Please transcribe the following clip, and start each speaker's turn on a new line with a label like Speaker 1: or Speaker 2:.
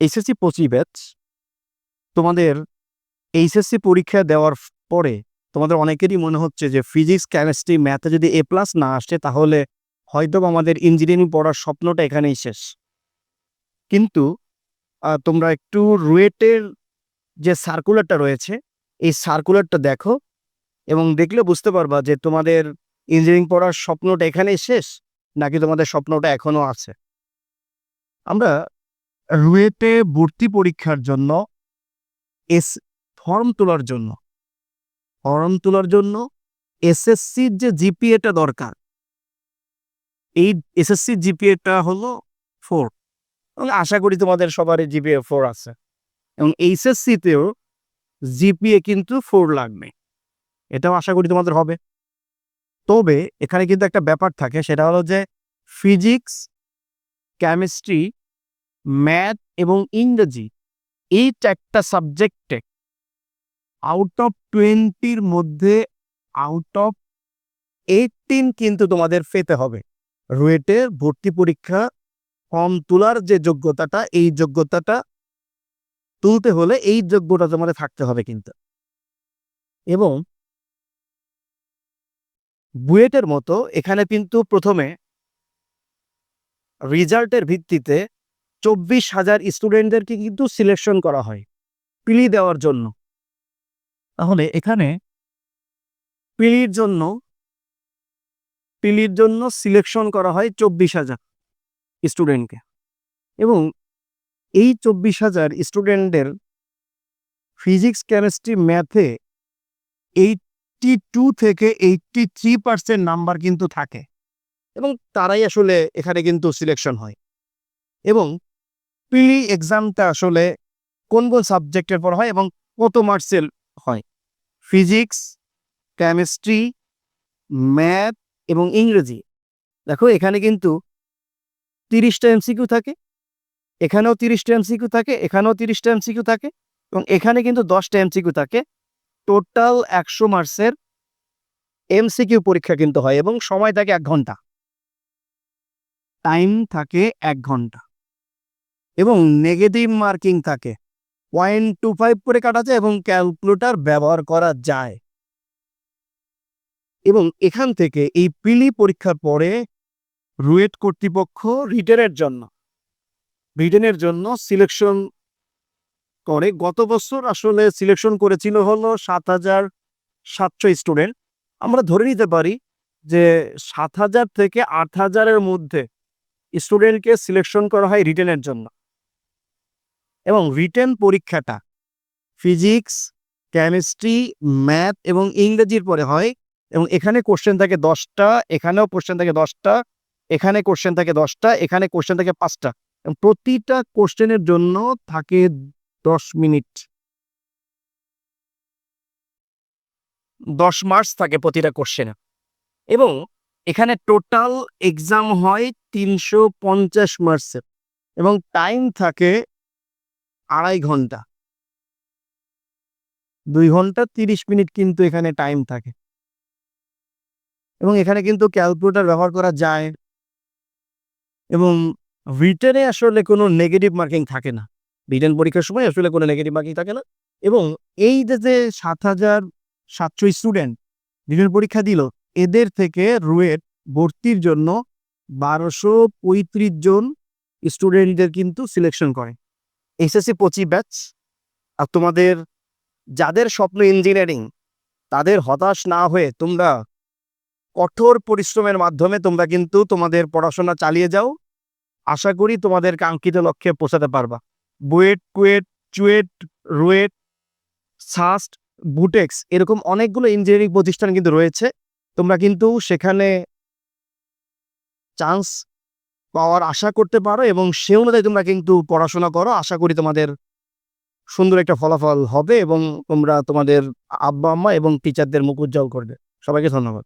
Speaker 1: HSC পঁচিশ batch তোমাদের HSC পরীক্ষা দেওয়ার পরে তোমাদের অনেকেরই মনে হচ্ছে যে ফিজিক্স কেমিস্ট্রি ম্যাথে যদি এ প্লাস না আসে তাহলে হয়তো আমাদের ইঞ্জিনিয়ারিং পড়ার স্বপ্নটা এখানেই শেষ। কিন্তু তোমরা একটু রুয়েটের যে সার্কুলারটা রয়েছে, এই সার্কুলারটা দেখো এবং দেখলে বুঝতে পারবা যে তোমাদের ইঞ্জিনিয়ারিং পড়ার স্বপ্নটা এখানেই শেষ, নাকি তোমাদের স্বপ্নটা এখনও আছে। আমরা রুয়েটে ভর্তি পরীক্ষার জন্য এস, ফর্ম তোলার জন্য। ফর্ম তোলার জন্য এসএসসির যে জিপিএটা দরকার, এই এসএসসি জিপিএটা হলো ফোর। এবং আশা করি তোমাদের সবারই জিপিএ ফোর আছে। এবং এইচএসসিতেও জিপিএ কিন্তু ফোর লাগবে। এটাও আশা করি তোমাদের হবে। তবে এখানে কিন্তু একটা ব্যাপার থাকে, সেটা হলো যে ফিজিক্স, কেমিস্ট্রি ম্যাথ এবং ইংরেজি, এই চারটা সাবজেক্টে আউট অফ টোয়েন্টির মধ্যে আউট অফ এইটিন কিন্তু তোমাদের পেতে হবে। রুয়েটে ভর্তি পরীক্ষা ফর্ম তোলার যে যোগ্যতাটা, এই যোগ্যতাটা তুলতে হলে এই যোগ্যতা তোমাদের থাকতে হবে কিন্তু। এবং বুয়েটের মতো এখানে কিন্তু প্রথমে রেজাল্টের ভিত্তিতে চব্বিশ হাজার স্টুডেন্টদেরকে কিন্তু সিলেকশন করা হয় পিলি দেওয়ার জন্য। তাহলে এখানে পিলির জন্য পিলির জন্য সিলেকশন করা হয় চব্বিশ হাজার স্টুডেন্টকে এবং এই চব্বিশ হাজার স্টুডেন্টদের ফিজিক্স কেমিস্ট্রি ম্যাথে এইটটি টু থেকে এইটটি থ্রি পার্সেন্ট নাম্বার কিন্তু থাকে। এবং তারাই আসলে এখানে কিন্তু সিলেকশন হয়। এবং প্রিলি এক্সামটা আসলে কোন কোন সাবজেক্টের পর হয় এবং কত মার্কসের হয়? ফিজিক্স, কেমিস্ট্রি, ম্যাথ এবং ইংরেজি। দেখো, এখানে কিন্তু তিরিশটা এমসিকিউ থাকে, এখানেও তিরিশটা এমসিকিউ থাকে, এখানেও তিরিশটা এমসিকিউ থাকে এবং এখানে কিন্তু দশটা এমসিকিউ থাকে। টোটাল একশো মার্কসের এমসিকিউ পরীক্ষা কিন্তু হয় এবং সময় থাকে এক ঘণ্টা। টাইম থাকে এক ঘণ্টা। এবং নেগেটিভ মার্কিং থাকে। পয়েন্ট টু ফাইভ করে কাটা যায় এবং ক্যালকুলেটার ব্যবহার করা যায়। এবং এখান থেকে এই পিলি পরীক্ষার পরে রুয়েট কর্তৃপক্ষ রিটেনের জন্য রিটেনের জন্য সিলেকশন করে। গত বছর আসলে সিলেকশন করেছিল হলো সাত হাজার সাতশো স্টুডেন্ট আমরা ধরে নিতে পারি যে সাত হাজার থেকে আট হাজারের মধ্যে স্টুডেন্টকে সিলেকশন করা হয় রিটেনের জন্য। এবং রিটেন পরীক্ষাটা ফিজিক্স কেমিস্ট্রি ম্যাথ এবং ইংরেজির পরে হয় এবং এখানে কোশ্চেন থাকে দশটা, এখানেও কোশ্চেন থাকে দশটা, এখানে কোশ্চেন থাকে দশটা, এখানে কোশ্চেন থাকে পাঁচটা। এবং প্রতিটা কোশ্চেনের জন্য থাকে দশ মিনিট। দশ মার্কস থাকে প্রতিটা কোশ্চেনে এবং এখানে টোটাল এক্সাম হয় তিনশো পঞ্চাশ মার্কসের এবং টাইম থাকে আড়াই ঘণ্টা। দুই ঘণ্টা তিরিশ মিনিট কিন্তু এখানে টাইম থাকে। এবং এখানে কিন্তু ক্যালকুলেটর ব্যবহার করা যায়। এবং রিটেনে আসলে কোনো নেগেটিভ মার্কিং থাকে না। রিটেন পরীক্ষার সময় আসলে কোনো নেগেটিভ মার্কিং থাকে না। এবং এই যে যে সাত হাজার সাতশো স্টুডেন্ট রিটেন পরীক্ষা দিল, এদের থেকে রুয়েট ভর্তির জন্য বারোশো পঁয়ত্রিশ জন স্টুডেন্টদের কিন্তু সিলেকশন করে। এসএসসি পঁচিশ ব্যাচ আর তোমাদের যাদের স্বপ্ন ইঞ্জিনিয়ারিং তাদের হতাশ না হয়ে তোমরা কঠোর পরিশ্রমের মাধ্যমে তোমরা কিন্তু তোমাদের পড়াশোনা চালিয়ে যাও। আশা করি তোমাদের কাঙ্ক্ষিত লক্ষ্যে পৌঁছাতে পারবা। বুয়েট কুয়েট চুয়েট রুয়েট সাস্ট বুটেক্স এরকম অনেকগুলো ইঞ্জিনিয়ারিং প্রতিষ্ঠান কিন্তু রয়েছে। তোমরা কিন্তু সেখানে চান্স পাওয়ার আশা করতে পারো এবং সে অনুযায়ী তোমরা কিন্তু পড়াশোনা করো। আশা করি তোমাদের সুন্দর একটা ফলাফল হবে এবং তোমরা তোমাদের আব্বা আম্মা এবং টিচারদের মুখ উজ্জ্বল করবে। সবাইকে ধন্যবাদ।